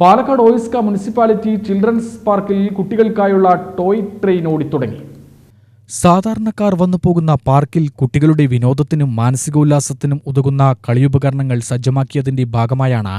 Palakkad OISCA municipality children's പാർക്കിൽ കുട്ടികൾക്കായുള്ള toy train ഓടിത്തുടങ്ങി. സാധാരണക്കാർ വന്നു പോകുന്ന പാർക്കിൽ കുട്ടികളുടെ വിനോദത്തിനും മാനസികോല്ലാസത്തിനും ഉതകുന്ന കളിയുപകരണങ്ങൾ സജ്ജമാക്കിയതിന്റെ ഭാഗമായാണ്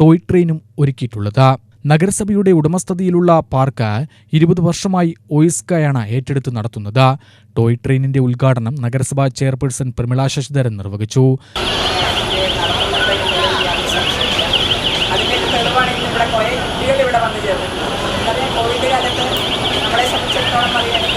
ടോയ് ട്രെയിനും ഒരുക്കിയിട്ടുള്ളത്. നഗരസഭയുടെ ഉടമസ്ഥതയിലുള്ള പാർക്ക് ഇരുപത് വർഷമായി ഒയിസ്കയാണ് ഏറ്റെടുത്ത് നടത്തുന്നത്. ടോയ് ട്രെയിനിന്റെ ഉദ്ഘാടനം നഗരസഭാ ചെയർപേഴ്സൺ പ്രമിള ശശിധരൻ നിർവഹിച്ചു.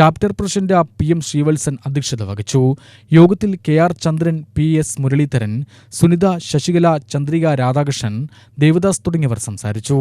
Chapter president P M Sreevalsan അധ്യക്ഷത വഹിച്ചു. യോഗത്തിൽ K R Chandran P S Muraleedharan Sunitha Sasikala Chandrika Radhakrishnan Devadas തുടങ്ങിയവർ സംസാരിച്ചു.